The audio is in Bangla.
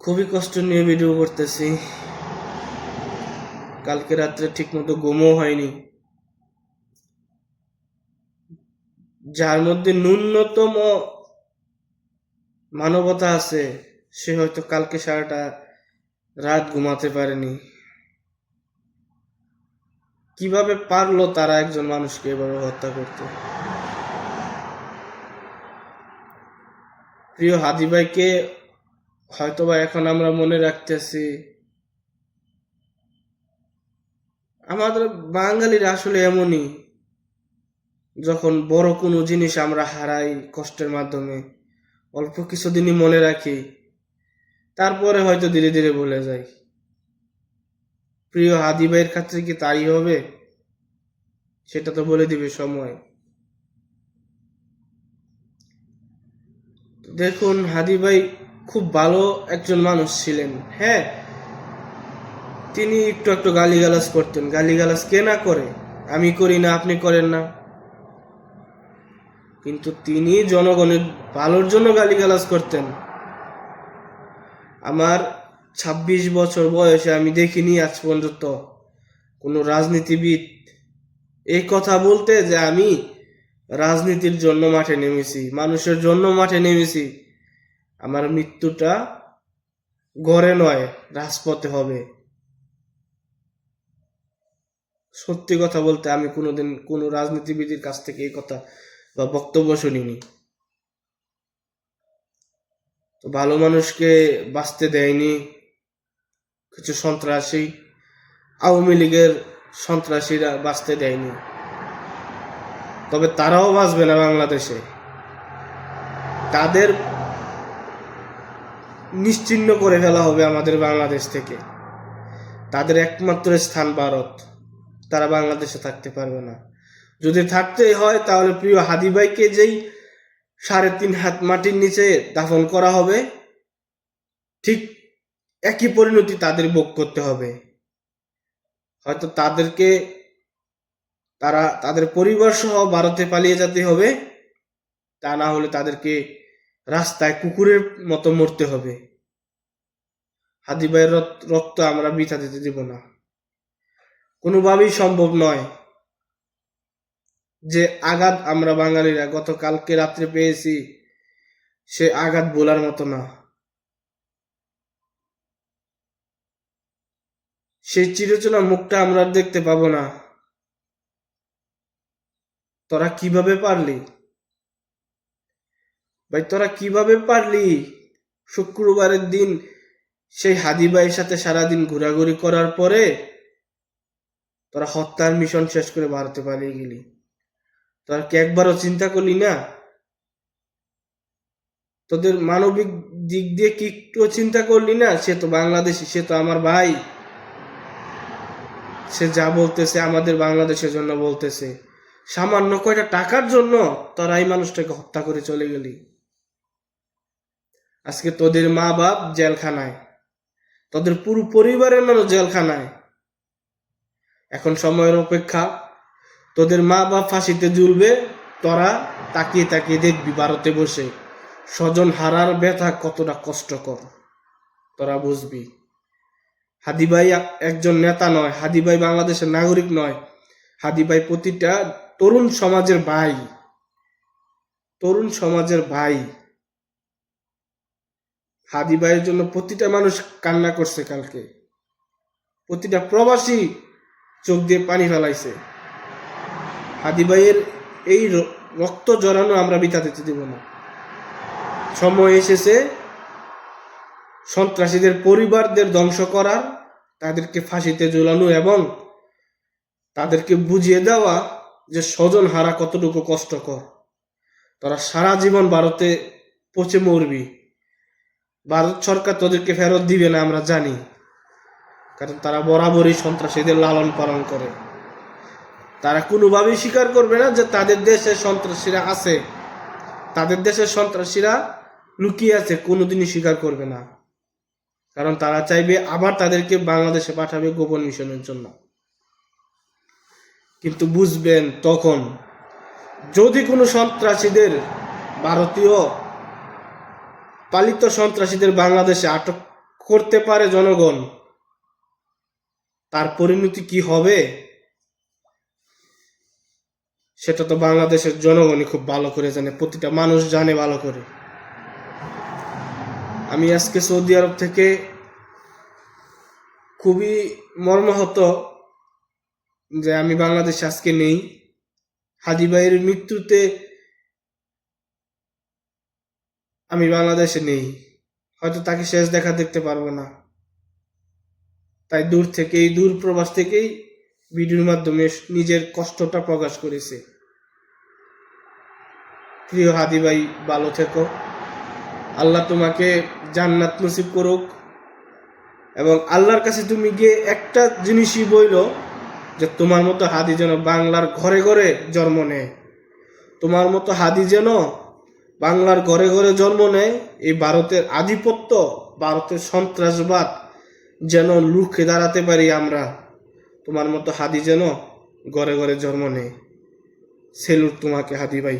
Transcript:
খুবই কষ্ট নিয়ে ভিডিও করতেছি। কালকে রাত্রে ঠিকমতো ঘুমও হয়নি। যার মধ্যে ন্যূনতম মানবতা আছে, সে হয়তো কালকে সারাটা রাত ঘুমাতে পারেনি। কীভাবে পারল তারা একজন মানুষকে এভাবে হত্যা করতে? প্রিয় হাদি ভাইকে হয়তোবা এখন আমরা মনে রাখতেছি, আমাদের বাঙালির আসলে এমনই, যখন বড় কোনো জিনিস আমরা হারাই কষ্টের মাধ্যমে, অল্প কিছুদিনই মনে রাখি, তারপরে হয়তো ধীরে ধীরে ভুলে যাই। প্রিয় হাদি ভাইয়ের ক্ষেত্রে কি তাই হবে? সেটা তো বলে দিবে সময়। দেখুন, হাদি ভাই খুব ভালো একজন মানুষ ছিলেন হ্যাঁ? তিনি একটু একটু গালিগালাজ করতেন। গালিগালাজ কে না করে? আমি করি না, আপনি করেন না। কিন্তু তিনি জনগণের ভালোর জন্য গালিগালাজ করতেন। আমার ২৬ বছর বয়সে আমি দেখিনি আজ পর্যন্ত। কোনো রাজনীতিবিদ এই কথা বলতে যে আমি রাজনীতির জন্য মাঠে নেমেছি, মানুষের জন্য মাঠে নেমেছি। আমার মৃত্যুটা গড়ে নয়, রাজপথে হবে। সত্যি কথা বলতে আমি কোনোদিন কোনো রাজনীতিবিদের কাছ থেকে এই কথা বা বক্তব্য শুনিনি। তো ভালো মানুষকে বাঁচতে দেয়নি কিছু সন্ত্রাসী। আওয়ামী লীগের সন্ত্রাসীরা বাঁচতে দেয়নি। তবে তারাও বাঁচবে না বাংলাদেশে। তাদের নিশ্চিহ্ন করে ফেলা হবে আমাদের বাংলাদেশ থেকে। তাদের একমাত্র স্থান ভারত। তারা বাংলাদেশে থাকতে পারবে না। যদি থাকতেই হয়, তাহলে প্রিয় হাদিবাইকে যেই সাড়ে তিন হাত মাটির নিচে দাফন করা হবে, ঠিক একই পরিণতি তাদের ভোগ করতে হবে। হয়তো তাদেরকে তারা, তাদের পরিবার সহ ভারতে পালিয়ে যেতে হবে, তা না হলে তাদেরকে রাস্তায় কুকুরের মতো মরতে হবে। হাদি ভাইয়ের রক্ত আমরা বৃথা দিতে দিব না। কোনোভাবেই সম্ভব নয় যে আঘাত আমরা বাঙালিরা গতকালকে রাত্রে পেয়েছি, সে আঘাত বলার মতো না। সেই চিরচেনা মুখটা আমরা দেখতে পাবো না। তোরা কীভাবে পারলি? ভাই, তোরা কীভাবে পারলি? শুক্রবারের দিন সেই হাদি ভাইয়ের সাথে সারাদিন ঘোরাঘুরি করার পরে তোরা হত্যার মিশন শেষ করে ভারতে পালিয়ে গেলি। তোরা কি একবারও চিন্তা করলি না? তোদের মানবিক দিক দিয়ে কি একটু চিন্তা করলি না? সে তো বাংলাদেশি, সে তো আমার ভাই। সে যা বলতেছে আমাদের বাংলাদেশের জন্য বলতেছে। সামান্য কয়টা টাকার জন্য তোরা এই মানুষটাকে হত্যা করে চলে গেলি। আজকে তোদের মা বাপ জেলখানায়। তোদের পুরো পরিবারের মানুষ জেলখানায়। এখন সময়ের অপেক্ষা। তোদের মা বাপ ফাঁসিতে ঝুলবে, তোরা তাকিয়ে তাকিয়ে দেখবি ভারতে বসে স্বজন হারার ব্যথা কতটা কষ্টকর। তোরা বুঝবি। হাদি ভাই এক- একজন নেতা নয় হাদি ভাই বাংলাদেশের নাগরিক নয় হাদি ভাই প্রতিটা তরুণ সমাজের ভাই। তরুণ সমাজের ভাই। হাদি ভাইয়ের জন্য প্রতিটা মানুষ কান্না করছে কালকে। প্রতিটা প্রবাসী চোখ দিয়ে পানি ফেলাইছে। হাদি ভাইয়ের এই রক্ত জড়ানো আমরা বিতা দিতে দিব না। সময় এসেছে সন্ত্রাসীদের পরিবারদের ধ্বংস করার, তাদেরকে ফাঁসিতে ঝুলানো এবং তাদেরকে বুঝিয়ে দেওয়া যে স্বজন হারা কতটুকু কষ্টকর। তারা সারা জীবন ভারতে পচে মরবি। ভারত সরকার তোদেরকে ফেরত দিবে না, আমরা জানি। কারণ তারা বরাবরই সন্ত্রাসীদের লালন পালন করে। তারা কোনোভাবেই স্বীকার করবে না যে তাদের দেশে সন্ত্রাসীরা আছে। তাদের দেশের সন্ত্রাসীরা লুকিয়ে আছে, কোনোদিনই স্বীকার করবে না। কারণ তারা চাইবে আবার তাদেরকে বাংলাদেশে পাঠাবে গোপন মিশনের জন্য। কিন্তু বুঝবেন তখন, যদি কোনো সন্ত্রাসীদের ভারতীয় পালিত সন্ত্রাসীদের বাংলাদেশে আটক করতে পারে জনগণ। তার পরিণতি কি হবে? সেটা তো বাংলাদেশের জনগণই খুব ভালো করে জানে, প্রতিটা মানুষ জানে ভালো করে। আমি আজকে সৌদি আরব থেকে খুবই মর্মাহত যে আমি বাংলাদেশে আজকে নেই। হাদি ভাইয়ের মৃত্যুতে আমি বাংলাদেশে নেই। হয়তো তাকে শেষ দেখা দেখতে পারব না। তাই দূর থেকেই, দূর প্রবাস থেকেই ভিডিওর মাধ্যমে নিজের কষ্টটা প্রকাশ করেছে। প্রিয় হাদি ভাই, ভালো থেকো। আল্লাহ তোমাকে জান্নাত নসিব করুক। এবং আল্লাহর কাছে তুমি গিয়ে একটা জিনিসই বইল যে তোমার মতো হাদি যেন বাংলার ঘরে ঘরে জন্ম নেয়। তোমার মতো হাদি যেন বাংলার ঘরে ঘরে জন্ম নেয়। এই ভারতের আধিপত্য, ভারতের সন্ত্রাসবাদ যেন লুকে দাঁড়াতে পারি আমরা। তোমার মতো হাদি যেন ঘরে ঘরে জন্ম নেয়। সেলুর তোমাকে হাদি ভাই।